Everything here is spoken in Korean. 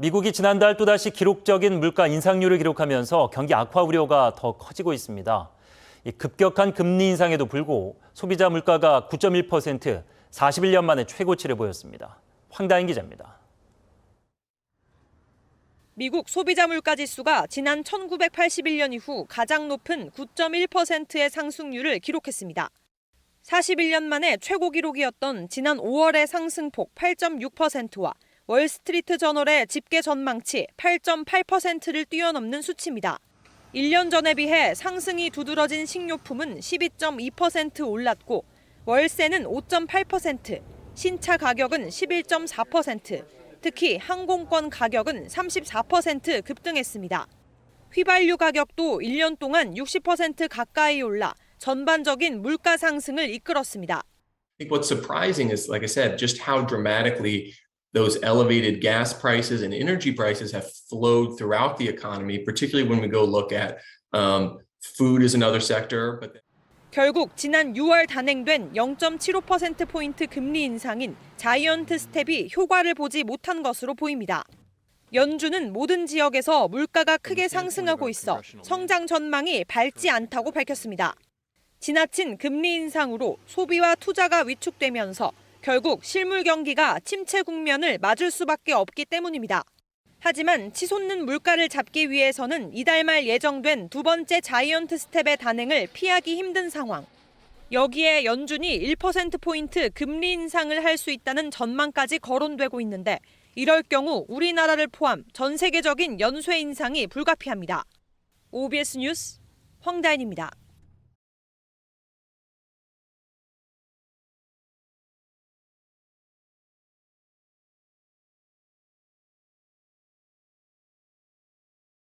미국이 지난달 또다시 기록적인 물가 인상률을 기록하면서 경기 악화 우려가 더 커지고 있습니다. 이 급격한 금리 인상에도 불구 소비자 물가가 9.1% 41년 만에 최고치를 보였습니다. 황다인 기자입니다. 미국 소비자 물가 지수가 지난 1981년 이후 가장 높은 9.1%의 상승률을 기록했습니다. 41년 만에 최고 기록이었던 지난 5월의 상승폭 8.6%와 월스트리트 저널의 집계 전망치 8.8%를 뛰어넘는 수치입니다. 1년 전에 비해 상승이 두드러진 식료품은 12.2% 올랐고 월세는 5.8%, 신차 가격은 11.4%, 특히 항공권 가격은 34% 급등했습니다. 휘발유 가격도 1년 동안 60% 가까이 올라 전반적인 물가 상승을 이끌었습니다. I think what's surprising is, like I said, just how dramatically those elevated gas prices and energy prices have flowed throughout the economy, particularly when we go look at um, food is another sector, but 결국 지난 6월 단행된 0.75%포인트 금리 인상인 자이언트 스텝이 효과를 보지 못한 것으로 보입니다. 연준은 모든 지역에서 물가가 크게 상승하고 있어 성장 전망이 밝지 않다고 밝혔습니다. 지나친 금리 인상으로 소비와 투자가 위축되면서 결국 실물 경기가 침체 국면을 맞을 수밖에 없기 때문입니다. 하지만 치솟는 물가를 잡기 위해서는 이달 말 예정된 두 번째 자이언트 스텝의 단행을 피하기 힘든 상황. 여기에 연준이 1%포인트 금리 인상을 할 수 있다는 전망까지 거론되고 있는데 이럴 경우 우리나라를 포함 전 세계적인 연쇄 인상이 불가피합니다. OBS 뉴스 황다인입니다.